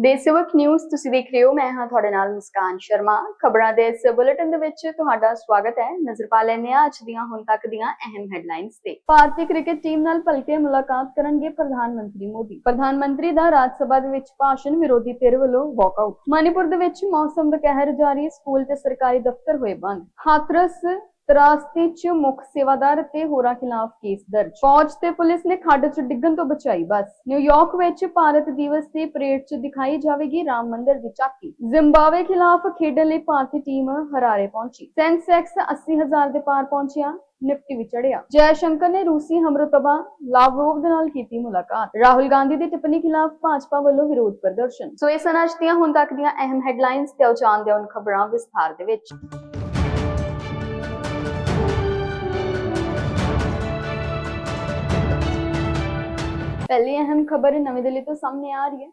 ਦੇਸ਼ ਨਿਊਜ਼ ਤੁਸੀਂ ਦੇਖ ਰਹੇ ਹੋ। ਮੈਂ ਹਾਂ ਤੁਹਾਡੇ ਨਾਲ ਮੁਸਕਾਨ ਸ਼ਰਮਾ। ਖਬਰਾਂ ਦੇ ਇਸ ਬੁਲੇਟਿਨ ਦੇ ਵਿੱਚ ਤੁਹਾਡਾ ਸਵਾਗਤ ਹੈ। ਨਜ਼ਰ ਪਾ ਲੈਂਦੇ ਹਾਂ ਅੱਜ ਦੀਆਂ, ਹੁਣ ਤੱਕ ਦੀਆਂ ਅਹਿਮ ਹੈਡਲਾਈਨਸ ਤੇ। ਭਾਰਤੀ ਕ੍ਰਿਕਟ ਟੀਮ ਨਾਲ ਭਲਕੇ ਮੁਲਾਕਾਤ ਕਰਨਗੇ ਪ੍ਰਧਾਨ ਮੰਤਰੀ ਮੋਦੀ। ਪ੍ਰਧਾਨ ਮੰਤਰੀ ਦਾ ਰਾਜ ਸਭਾ ਦੇ ਵਿੱਚ ਭਾਸ਼ਣ ਵਿਰੋਧੀ ਧਿਰ ਵੱਲੋਂ ਵਾਕਆਊਟ ਮਨੀਪੁਰ ਦੇ ਵਿੱਚ ਮੌਸਮ ਦਾ ਕਹਿਰ ਜਾਰੀ, ਸਕੂਲ ਤੇ ਸਰਕਾਰੀ ਦਫ਼ਤਰ ਹੋਏ ਬੰਦ। ਹਾਥਰਸ ਤਰਾਸਤੀ ਚ ਮੁੱਖ ਸੇਵਾਦਾਰ ਤੇ ਹੋਰਾਂ ਖਿਲਾਫ ਕੇਸ ਦਰਜ। ਫੌਜ ਤੇ ਪੁਲਿਸ ਨੇ ਖੱਡ 'ਚ ਡਿੱਗਣ ਤੋਂ ਬਚਾਈ ਬੱਸ। ਨਿਊਯਾਰਕ ਵਿੱਚ ਭਾਰਤ ਦਿਵਸ ਦੀ ਪਰੇਡ 'ਚ ਦਿਖਾਈ ਜਾਵੇਗੀ ਰਾਮ ਮੰਦਿਰ ਦੀ ਝਾਕੀ। ਜ਼ਿੰਬਾਬਵੇ ਖਿਲਾਫ ਖੇਡਣ ਲਈ ਭਾਰਤੀ ਟੀਮ ਹਰਾਰੇ ਪਹੁੰਚੀ। ਸੈਂਸੈਕਸ 80000 ਦੇ ਪਾਰ ਪਹੁੰਚਿਆ, ਨਿਫਟੀ ਵੀ ਚੜਿਆ ਜੈ ਸ਼ੰਕਰ ਨੇ ਰੂਸੀ ਹਮਰਤਬਾ ਲਾਵਰੋਵ ਦੇ ਨਾਲ ਕੀਤੀ ਮੁਲਾਕਾਤ। ਰਾਹੁਲ ਗਾਂਧੀ ਦੀ ਟਿੱਪਣੀ ਖਿਲਾਫ ਭਾਜਪਾ ਵੱਲੋਂ ਵਿਰੋਧ ਪ੍ਰਦਰਸ਼ਨ। ਸੋ ਇਹ ਸਨ ਅੱਜ ਦੀਆਂ ਹੁਣ ਤੱਕ ਦੀਆਂ ਅਹਿਮ ਹੈਡਲਾਈਨਸ ਤੇ ਉਹ ਜਾਣਦੇ ਹਾਂ ਖਬਰਾਂ ਵਿਸਥਾਰ ਦੇ ਵਿੱਚ। ਪਹਿਲੀ ਅਹਿਮ ਖਬਰ ਨਵੀਂ ਦਿੱਲੀ ਤੋਂ ਸਾਹਮਣੇ ਆ ਰਹੀ ਹੈ।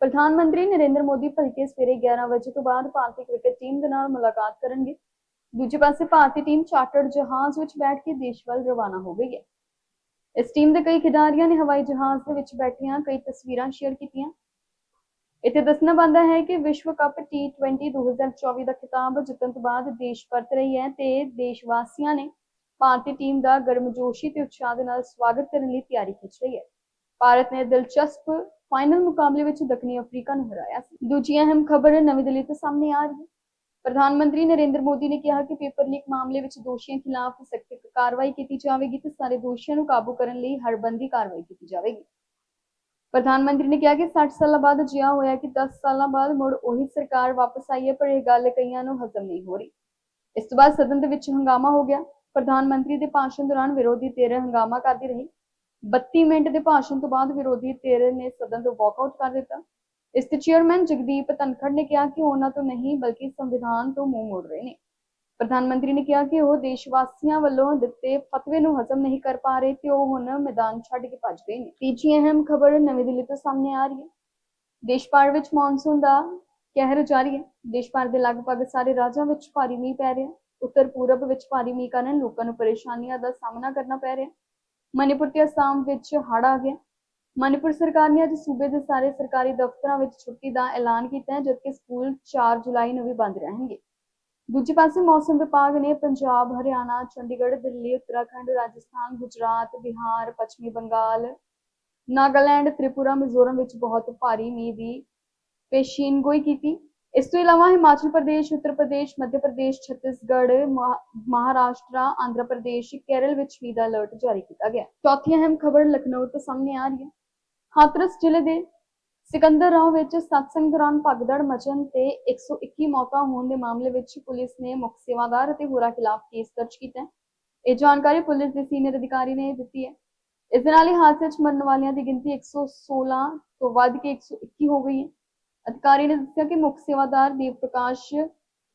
ਪ੍ਰਧਾਨ ਮੰਤਰੀ ਨਰਿੰਦਰ ਮੋਦੀ ਭਲਕੇ ਸਵੇਰੇ 11 ਵਜੇ ਤੋਂ ਬਾਅਦ ਭਾਰਤੀ ਕ੍ਰਿਕਟ ਟੀਮ ਦੇ ਨਾਲ ਮੁਲਾਕਾਤ ਕਰਨਗੇ। ਦੂਜੇ ਪਾਸੇ ਭਾਰਤੀ ਟੀਮ ਚਾਰਟਰਡ ਜਹਾਜ਼ ਵਿੱਚ ਬੈਠ ਕੇ ਦੇਸ਼ ਵੱਲ ਰਵਾਨਾ ਹੋ ਗਈ ਹੈ। ਇਸ ਟੀਮ ਦੇ ਕਈ ਖਿਡਾਰੀਆਂ ਨੇ ਹਵਾਈ ਜਹਾਜ਼ ਦੇ ਵਿੱਚ ਬੈਠੀਆਂ ਕਈ ਤਸਵੀਰਾਂ ਸ਼ੇਅਰ ਕੀਤੀਆਂ। ਇੱਥੇ ਦੱਸਣਾ ਬਣਦਾ ਹੈ ਕਿ ਵਿਸ਼ਵ ਕੱਪ T20 2024 ਦਾ ਖਿਤਾਬ ਜਿੱਤਣ ਤੋਂ ਬਾਅਦ ਦੇਸ਼ ਪਰਤ ਰਹੀ ਹੈ ਤੇ ਦੇਸ਼ ਵਾਸੀਆਂ ਨੇ ਭਾਰਤੀ ਟੀਮ ਦਾ ਗਰਮਜੋਸ਼ੀ ਤੇ ਉਤਸ਼ਾਹ ਦੇ ਨਾਲ ਸਵਾਗਤ ਕਰਨ ਲਈ ਤਿਆਰੀ ਖਿੱਚ ਰਹੀ ਹੈ। ਭਾਰਤ ਨੇ ਦਿਲਚਸਪ ਫਾਈਨਲ ਮੁਕਾਬਲੇ ਵਿੱਚ ਦੱਖਣੀ ਅਫਰੀਕਾ ਨੂੰ ਹਰਾਇਆ ਸੀ। ਦੂਜੀ ਅਹਿਮ ਖਬਰ ਨਵੀਂ ਦਿੱਲੀ ਤੋਂ ਸਾਹਮਣੇ ਆ ਰਹੀ ਹੈ। ਪ੍ਰਧਾਨ ਮੰਤਰੀ ਨਰਿੰਦਰ ਮੋਦੀ ਨੇ ਕਿਹਾ ਕਿ ਪੇਪਰ ਲੀਕ ਮਾਮਲੇ ਵਿੱਚ ਦੋਸ਼ੀਆਂ ਖਿਲਾਫ ਸਖਤ ਕਾਰਵਾਈ ਕੀਤੀ ਜਾਵੇਗੀ ਤੇ ਸਾਰੇ ਦੋਸ਼ੀਆਂ ਨੂੰ ਕਾਬੂ ਕਰਨ ਲਈ ਹਰਬੰਦੀ ਕਾਰਵਾਈ ਕੀਤੀ ਜਾਵੇਗੀ। ਪ੍ਰਧਾਨ ਮੰਤਰੀ ਨੇ ਕਿਹਾ ਕਿ 60 ਸਾਲਾਂ ਬਾਅਦ ਅਜਿਹਾ ਹੋਇਆ ਕਿ 10 ਸਾਲਾਂ ਬਾਅਦ ਮੁੜ ਉਹੀ ਸਰਕਾਰ ਵਾਪਸ ਆਈ ਹੈ, ਪਰ ਇਹ ਗੱਲ ਕਈਆਂ ਨੂੰ ਹਜ਼ਮ ਨਹੀਂ ਹੋ ਰਹੀ। ਇਸ ਤੋਂ ਬਾਅਦ ਸਦਨ ਦੇ ਵਿੱਚ ਹੰਗਾਮਾ ਹੋ ਗਿਆ। ਪ੍ਰਧਾਨ ਮੰਤਰੀ ਦੇ ਭਾਸ਼ਣ ਦੌਰਾਨ ਵਿਰੋਧੀ ਧਿਰ ਹੰਗਾਮਾ ਕਰਦੀ ਰਹੀ। 32 ਮਿੰਟ ਦੇ ਭਾਸ਼ਣ ਤੋਂ ਬਾਅਦ ਵਿਰੋਧੀ ਧਿਰ ਨੇ ਸਦਨ ਤੋਂ ਵਾਕਆਊਟ ਕਰ ਦਿੱਤਾ। ਇਸ ਤੇ ਚੇਅਰਮੈਨ ਜਗਦੀਪ ਧਨਖੜ ਨੇ ਕਿਹਾ ਕਿ ਉਹਨਾਂ ਤੋਂ ਨਹੀਂ, ਬਲਕਿ ਸੰਵਿਧਾਨ ਤੋਂ ਮੂੰਹ ਮੋੜ ਰਹੇ ਨੇ। ਪ੍ਰਧਾਨ ਮੰਤਰੀ ਨੇ ਕਿਹਾ ਕਿ ਉਹ ਦੇਸ਼ ਵਾਸੀਆਂ ਵੱਲੋਂ ਦਿੱਤੇ ਫਤਵੇ ਨੂੰ ਹਜ਼ਮ ਨਹੀਂ ਕਰ ਪਾ ਰਹੇ ਤੇ ਉਹ ਹੁਣ ਮੈਦਾਨ ਛੱਡ ਕੇ ਭੱਜ ਗਏ ਨੇ। ਤੀਜੀ ਅਹਿਮ ਖਬਰ ਨਵੀਂ ਦਿੱਲੀ ਤੋਂ ਸਾਹਮਣੇ ਆ ਰਹੀ ਹੈ। ਦੇਸ਼ ਭਰ ਵਿੱਚ ਮੌਨਸੂਨ ਦਾ ਕਹਿਰ ਜਾਰੀ ਹੈ। ਦੇਸ਼ ਭਰ ਦੇ ਲਗਭਗ ਸਾਰੇ ਰਾਜਾਂ ਵਿੱਚ ਭਾਰੀ ਮੀਂਹ ਪੈ ਰਿਹਾ ਉੱਤਰ ਪੂਰਬ ਵਿੱਚ ਭਾਰੀ ਮੀਂਹ ਕਾਰਨ ਲੋਕਾਂ ਨੂੰ ਪਰੇਸ਼ਾਨੀਆਂ ਦਾ ਸਾਹਮਣਾ ਕਰਨਾ ਪੈ ਰਿਹਾ ਮਨੀਪੁਰ ਤੇ ਅਸਾਮ ਵਿੱਚ ਹੜ੍ਹ ਆ ਗਿਆ। ਮਨੀਪੁਰ ਸਰਕਾਰ ਨੇ ਅੱਜ ਸੂਬੇ ਦੇ ਸਾਰੇ ਸਰਕਾਰੀ ਦਫ਼ਤਰਾਂ ਵਿੱਚ ਛੁੱਟੀ ਦਾ ਐਲਾਨ ਕੀਤਾ ਹੈ, ਜਦਕਿ ਸਕੂਲ 4 ਜੁਲਾਈ ਨੂੰ ਵੀ ਬੰਦ ਰਹਿਣਗੇ। ਦੂਜੇ ਪਾਸੇ ਮੌਸਮ ਵਿਭਾਗ ਨੇ ਪੰਜਾਬ, ਹਰਿਆਣਾ, ਚੰਡੀਗੜ੍ਹ, ਦਿੱਲੀ, ਉੱਤਰਾਖੰਡ, ਰਾਜਸਥਾਨ, ਗੁਜਰਾਤ, ਬਿਹਾਰ, ਪੱਛਮੀ ਬੰਗਾਲ, ਨਾਗਾਲੈਂਡ, ਤ੍ਰਿਪੁਰਾ, ਮਿਜ਼ੋਰਮ ਵਿੱਚ ਬਹੁਤ ਭਾਰੀ ਮੀਂਹ ਦੀ ਪੇਸ਼ੀਨਗੋਈ ਕੀਤੀ। ਇਸ ਤੋਂ ਇਲਾਵਾ ਹਿਮਾਚਲ ਪ੍ਰਦੇਸ਼, ਉੱਤਰ ਪ੍ਰਦੇਸ਼, ਮੱਧ ਪ੍ਰਦੇਸ਼, ਛੱਤੀਸਗੜ੍ਹ, ਮਹਾ- ਮਹਾਰਾਸ਼ਟਰ, ਆਂਧਰਾ ਪ੍ਰਦੇਸ਼, ਕੇਰਲ ਵਿੱਚ ਵੀ ਦਾ ਅਲਰਟ ਜਾਰੀ ਕੀਤਾ ਗਿਆ। ਚੌਥੀ ਅਹਿਮ ਖਬਰ ਲਖਨਊ ਤੋਂ ਸਾਹਮਣੇ ਆ ਰਹੀ ਹੈ। ਹਾਥਰਸ ਜ਼ਿਲ੍ਹੇ ਦੇ ਸਿਕੰਦਰ ਰਾਓ ਵਿੱਚ ਸਤਸੰਗ ਦੌਰਾਨ ਭਗਦੜ ਮਚਣ ਤੇ 121 ਮੌਤਾਂ ਹੋਣ ਦੇ ਮਾਮਲੇ ਵਿੱਚ ਪੁਲਿਸ ਨੇ ਮੁੱਖ ਸੇਵਾਦਾਰ ਅਤੇ ਹੋਰਾਂ ਖਿਲਾਫ ਕੇਸ ਦਰਜ ਕੀਤਾ ਹੈ। ਇਹ ਜਾਣਕਾਰੀ ਪੁਲਿਸ ਦੇ ਸੀਨੀਅਰ ਅਧਿਕਾਰੀ ਨੇ ਦਿੱਤੀ ਹੈ। ਇਸ ਦੇ ਨਾਲ ਹੀ ਹਾਦਸੇ 'ਚ ਮਰਨ ਵਾਲਿਆਂ ਦੀ ਗਿਣਤੀ 116 ਤੋਂ ਵੱਧ ਕੇ 121 ਹੋ ਗਈ ਹੈ। ਅਧਿਕਾਰੀ ਨੇ ਦੱਸਿਆ ਕਿ ਮੁੱਖ ਸੇਵਾਦਾਰ ਦੇਵ ਪ੍ਰਕਾਸ਼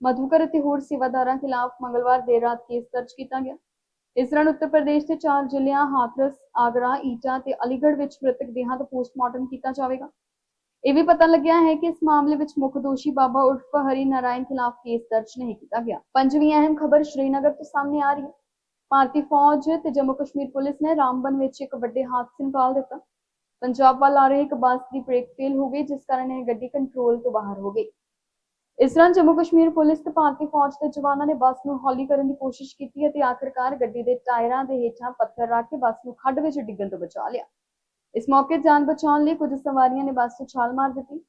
ਮਧੂਕਰ ਅਤੇ ਹੋਰ ਸੇਵਾਦਾਰਾਂ ਖਿਲਾਫ ਮੰਗਲਵਾਰ ਦੇਰ ਰਾਤ ਕੇਸ ਦਰਜ ਕੀਤਾ ਗਿਆ। ਇਸ ਦੌਰਾਨ ਉੱਤਰ ਪ੍ਰਦੇਸ਼ ਦੇ ਚਾਰ ਜ਼ਿਲ੍ਹਿਆਂ ਹਾਥਰਸ, ਆਗਰਾ, ਈਟਾ ਤੇ ਅਲੀਗੜ੍ਹ ਵਿੱਚ ਮ੍ਰਿਤਕ ਦੇਹਾਂ ਦਾ ਪੋਸਟਮਾਰਟਮ ਕੀਤਾ ਜਾਵੇਗਾ। ਇਹ ਵੀ ਪਤਾ ਲੱਗਿਆ ਹੈ ਕਿ ਇਸ ਮਾਮਲੇ ਵਿੱਚ ਮੁੱਖ ਦੋਸ਼ੀ ਬਾਬਾ ਉਰਫ ਹਰੀ ਨਾਰਾਇਣ ਖਿਲਾਫ ਕੇਸ ਦਰਜ ਨਹੀਂ ਕੀਤਾ ਗਿਆ। ਪੰਜਵੀਂ ਅਹਿਮ ਖਬਰ ਸ਼੍ਰੀਨਗਰ ਤੋਂ ਸਾਹਮਣੇ ਆ ਰਹੀ ਹੈ। ਭਾਰਤੀ ਫੌਜ ਤੇ ਜੰਮੂ ਕਸ਼ਮੀਰ ਪੁਲਿਸ ਨੇ ਰਾਮਬਨ ਵਿੱਚ ਇੱਕ ਵੱਡੇ ਹਾਦਸੇ ਨੂੰ ਟਾਲ ਦਿੱਤਾ। ਪੰਜਾਬ ਵੱਲ ਆ ਰਹੀ ਇੱਕ ਬੱਸ ਦੀ ਬ੍ਰੇਕ ਫੇਲ ਹੋ ਗਈ, ਜਿਸ ਕਾਰਨ ਇਹ ਗੱਡੀ ਕੰਟਰੋਲ ਤੋਂ ਬਾਹਰ ਹੋ ਗਈ। ਇਸ ਦੌਰਾਨ ਜੰਮੂ ਕਸ਼ਮੀਰ ਪੁਲਿਸ ਤੇ ਭਾਰਤੀ ਫੌਜ ਦੇ ਜਵਾਨਾਂ ਨੇ ਬੱਸ ਨੂੰ ਹੌਲੀ ਕਰਨ ਦੀ ਕੋਸ਼ਿਸ਼ ਕੀਤੀ ਅਤੇ ਆਖਰਕਾਰ ਗੱਡੀ ਦੇ ਟਾਇਰਾਂ ਦੇ ਹੇਠਾਂ ਪੱਥਰ ਰੱਖ ਕੇ ਬੱਸ ਨੂੰ ਖੱਡ ਵਿੱਚ ਡਿੱਗਣ ਤੋਂ ਬਚਾ ਲਿਆ। ਇਸ ਮੌਕੇ ਜਾਨ ਬਚਾਉਣ ਲਈ ਕੁਝ ਸਵਾਰੀਆਂ ਨੇ ਬੱਸ ਤੋਂ ਛਾਲ ਮਾਰ ਦਿੱਤੀ।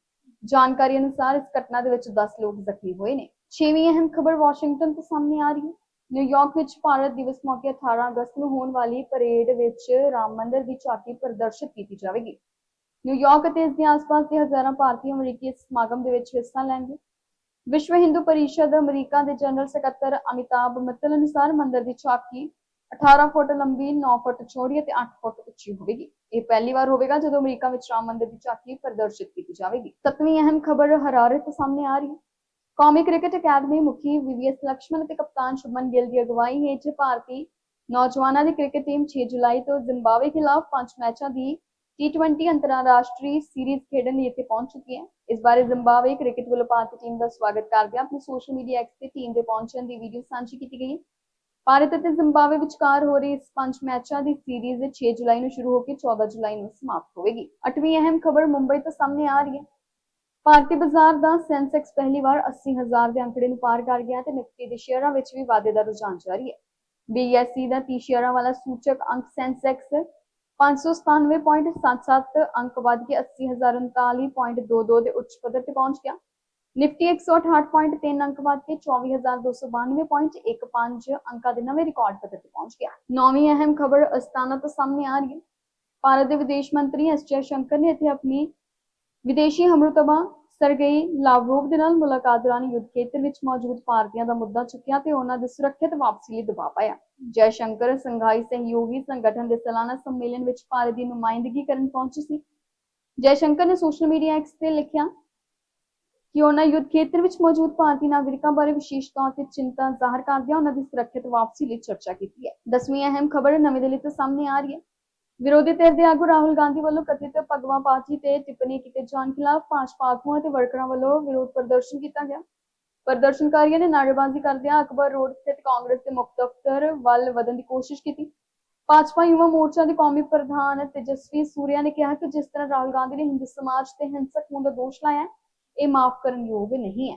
ਜਾਣਕਾਰੀ ਅਨੁਸਾਰ ਇਸ ਘਟਨਾ ਦੇ ਵਿੱਚ 10 ਲੋਕ ਜ਼ਖਮੀ ਹੋਏ ਨੇ। ਛੇਵੀਂ ਅਹਿਮ ਖਬਰ ਵਾਸ਼ਿੰਗਟਨ ਤੋਂ ਸਾਹਮਣੇ ਆ ਰਹੀ ਹੈ। ਨਿਊਯਾਰਕ ਵਿੱਚ ਭਾਰਤ ਦਿਵਸ ਮੌਕੇ 18 ਅਗਸਤ ਨੂੰ ਹੋਣ ਵਾਲੀ ਪਰੇਡ ਵਿੱਚ ਰਾਮ ਮੰਦਰ ਦੀ ਝਾਕੀ ਪ੍ਰਦਰਸ਼ਿਤ ਕੀਤੀ ਜਾਵੇਗੀ। ਨਿਊਯਾਰਕ ਅਤੇ ਇਸ ਦੇ ਆਸ-ਪਾਸ ਦੇ ਹਜ਼ਾਰਾਂ ਭਾਰਤੀ ਅਮਰੀਕੀ ਇਸ ਸਮਾਗਮ ਦੇ ਵਿੱਚ ਹਿੱਸਾ ਲੈਣਗੇ। ਵਿਸ਼ਵ ਹਿੰਦੂ ਪਰਿਸ਼ਦ ਅਮਰੀਕਾ ਦੇ ਜਨਰਲ ਸਕੱਤਰ ਅਮਿਤਾਭ ਮਿੱਤਲ ਅਨੁਸਾਰ ਮੰਦਿਰ ਦੀ ਝਾਕੀ 18 ਫੁੱਟ ਲੰਬੀ 9 ਫੁੱਟ ਚੌੜੀ ਅਤੇ 8 ਫੁੱਟ ਉੱਚੀ ਹੋਵੇਗੀ। ਇਹ ਪਹਿਲੀ ਵਾਰ ਹੋਵੇਗਾ ਜਦੋਂ ਅਮਰੀਕਾ ਵਿੱਚ ਰਾਮ ਮੰਦਰ ਦੀ ਝਾਕੀ ਪ੍ਰਦਰਸ਼ਿਤ ਕੀਤੀ ਜਾਵੇਗੀ। ਸੱਤਵੀਂ ਅਹਿਮ ਖਬਰ ਹਰਾਰੇ ਤੋਂ ਸਾਹਮਣੇ ਆ ਰਹੀ ਹੈ। ਕੌਮੀ ਕ੍ਰਿਕਟ ਅਕੈਡਮੀ ਮੁਖੀ ਵੀਵੀਐਸ ਲਕਸ਼ਮਣ ਅਤੇ ਕਪਤਾਨ ਸ਼ੁਭਮਨ ਗਿੱਲ ਦੀ ਅਗਵਾਈ ਹੇਠ ਭਾਰਤੀ ਨੌਜਵਾਨਾਂ ਦੀ ਕ੍ਰਿਕਟ ਟੀਮ 6 ਜੁਲਾਈ ਤੋਂ ਜ਼ਿੰਬਾਬਵੇ ਖਿਲਾਫ ਪੰਜ ਮੈਚਾਂ ਦੀ T20 ਅੰਤਰਰਾਸ਼ਟਰੀ ਸੀਰੀਜ਼ ਖੇਡਣ ਲਈ ਇੱਥੇ ਪਹੁੰਚ ਚੁੱਕੀ ਹੈ। ਇਸ ਬਾਰੇ ਜ਼ਿੰਬਾਬਵੇ ਕ੍ਰਿਕਟ ਵੱਲੋਂ ਭਾਰਤੀ ਟੀਮ ਦਾ ਸਵਾਗਤ ਕਰਦਿਆਂ ਆਪਣੇ ਸੋਸ਼ਲ ਮੀਡੀਆ ਐਕਸ ਤੇ ਟੀਮ ਦੇ ਪਹੁੰਚਣ ਦੀ ਵੀਡੀਓ ਸਾਂਝੀ ਕੀਤੀ ਗਈ ਹੈ। ਭਾਰਤ ਅਤੇ ਜ਼ਿੰਬਾਬਵੇ ਵਿਚਕਾਰ ਹੋ ਰਹੀ ਇਸ ਪੰਜ ਮੈਚਾਂ ਦੀ ਸੀਰੀਜ਼ 6 ਜੁਲਾਈ ਨੂੰ ਸ਼ੁਰੂ ਹੋ ਕੇ 14 ਜੁਲਾਈ ਨੂੰ ਸਮਾਪਤ ਹੋਵੇਗੀ। ਅੱਠਵੀਂ ਅਹਿਮ ਖਬਰ ਮੁੰਬਈ ਤੋਂ ਸਾਹਮਣੇ ਆ ਰਹੀ ਹੈ। ਭਾਰਤੀ ਬਾਜ਼ਾਰ ਦਾ ਸੈਂਸੈਕਸ ਪਹਿਲੀ ਵਾਰ 80000 ਦੇ ਅੰਕੜੇ ਨੂੰ ਪਾਰ ਕਰ ਗਿਆ ਤੇ ਨਿਫਟੀ ਦੇ ਸ਼ੇਅਰਾਂ ਵਿੱਚ ਵੀ ਵਾਧੇ ਦਾ ਰੁਝਾਨ ਜਾਰੀ ਹੈ। BSE ਦਾ 30 ਸ਼ੇਅਰਾਂ ਵਾਲਾ ਸੂਚਕ ਅੰਕ ਸੈਂਸੈਕਸ 597.77 ਅੰਕ ਵੱਧ ਕੇ 80039.22 ਦੇ ਉੱਚ ਪੱਧਰ ਤੇ ਪਹੁੰਚ ਗਿਆ। ਨਿਫਟੀ 168.3 ਅੰਕ ਵੱਧ ਕੇ 24292.15 ਅੰਕਾਂ ਦੇ ਨਵੇਂ ਰਿਕਾਰਡ ਪੱਧਰ ਤੇ ਪਹੁੰਚ ਗਿਆ। ਨੌਵੀਂ ਅਹਿਮ ਖਬਰ ਅਸਤਾਨਾ ਤੋਂ ਸਾਹਮਣੇ ਆ ਰਹੀ ਹੈ। ਭਾਰਤ ਦੇ ਵਿਦੇਸ਼ ਮੰਤਰੀ ਐਸ ਜੈ ਸ਼ੰਕਰ ਨੇ ਇੱਥੇ ਆਪਣੀ ਵਿਦੇਸ਼ੀ ਹਮਰੁਤਬਾ ਸਰਗੇਈ ਲਾਵਰੋਵ ਦੇ ਨਾਲ ਮੁਲਾਕਾਤ ਦੌਰਾਨ ਯੁੱਧ ਖੇਤਰ ਵਿੱਚ ਮੌਜੂਦ ਭਾਰਤੀਆਂ ਦਾ ਮੁੱਦਾ ਚੁੱਕਿਆ ਤੇ ਉਹਨਾਂ ਦੇ ਸੁਰੱਖਿਅਤ ਵਾਪਸੀ ਲਈ ਦਬਾਅ ਪਾਇਆ। ਜੈ ਸ਼ੰਕਰ ਸੰਘਾਈ ਸਹਿਯੋਗੀ ਸੰਗਠਨ ਦੇ ਸਾਲਾਨਾ ਸੰਮੇਲਨ ਵਿੱਚ ਭਾਰਤ ਦੀ ਨੁਮਾਇੰਦਗੀ ਕਰਨ ਪਹੁੰਚੇ ਸੀ। ਜੈ ਸ਼ੰਕਰ ਨੇ ਸੋਸ਼ਲ ਮੀਡੀਆ ਐਕਸ ਤੇ ਲਿਖਿਆ ਕਿ ਉਹਨਾਂ ਯੁੱਧ ਖੇਤਰ ਵਿੱਚ ਮੌਜੂਦ ਭਾਰਤੀ ਨਾਗਰਿਕਾਂ ਬਾਰੇ ਵਿਸ਼ੇਸ਼ ਤੌਰ ਤੇ ਚਿੰਤਾ ਜ਼ਾਹਰ ਕਰਦਿਆਂ ਉਹਨਾਂ ਦੀ ਸੁਰੱਖਿਅਤ ਵਾਪਸੀ ਲਈ ਚਰਚਾ ਕੀਤੀ ਹੈ। ਦਸਵੀਂ ਅਹਿਮ ਖਬਰ ਨਵੀਂ ਦਿੱਲੀ ਤੋਂ ਸਾਹਮਣੇ ਆ ਰਹੀ ਹੈ। ਵਿਰੋਧੀ ਧਿਰ ਦੇ ਆਗੂ ਰਾਹੁਲ ਗਾਂਧੀ ਵੱਲੋਂ ਕਥਿਤ ਭਗਵਾ ਪਾਰਟੀ ਤੇ ਟਿੱਪਣੀ ਕੀਤੇ ਜਾਣ ਖਿਲਾਫ ਭਾਜਪਾ ਆਗੂਆਂ ਤੇ ਵਰਕਰਾਂ ਵੱਲੋਂ ਵਿਰੋਧ ਪ੍ਰਦਰਸ਼ਨ ਕੀਤਾ ਗਿਆ। ਪ੍ਰਦਰਸ਼ਨਕਾਰੀਆਂ ਨੇ ਨਾਅਰੇਬਾਜ਼ੀ ਕਰਦਿਆਂ ਅਕਬਰ ਰੋਡ ਸਥਿਤ ਕਾਂਗਰਸ ਦੇ ਮੁੱਖ ਦਫ਼ਤਰ ਵੱਲ ਵਧਣ ਦੀ ਕੋਸ਼ਿਸ਼ ਕੀਤੀ। ਭਾਜਪਾ ਯੁਵਾ ਮੋਰਚਾ ਦੇ ਕੌਮੀ ਪ੍ਰਧਾਨ ਤੇਜਸਵੀ ਸੂਰਿਆ ਨੇ ਕਿਹਾ ਕਿ ਜਿਸ ਤਰ੍ਹਾਂ ਰਾਹੁਲ ਗਾਂਧੀ ਨੇ ਹਿੰਦੂ ਸਮਾਜ ਤੇ ਹਿੰਸਕ ਹੋਣ ਦਾ ਦੋਸ਼ ਲਾਇਆ, ਇਹ ਮਾਫ ਕਰਨ ਯੋਗ ਨਹੀਂ ਹੈ।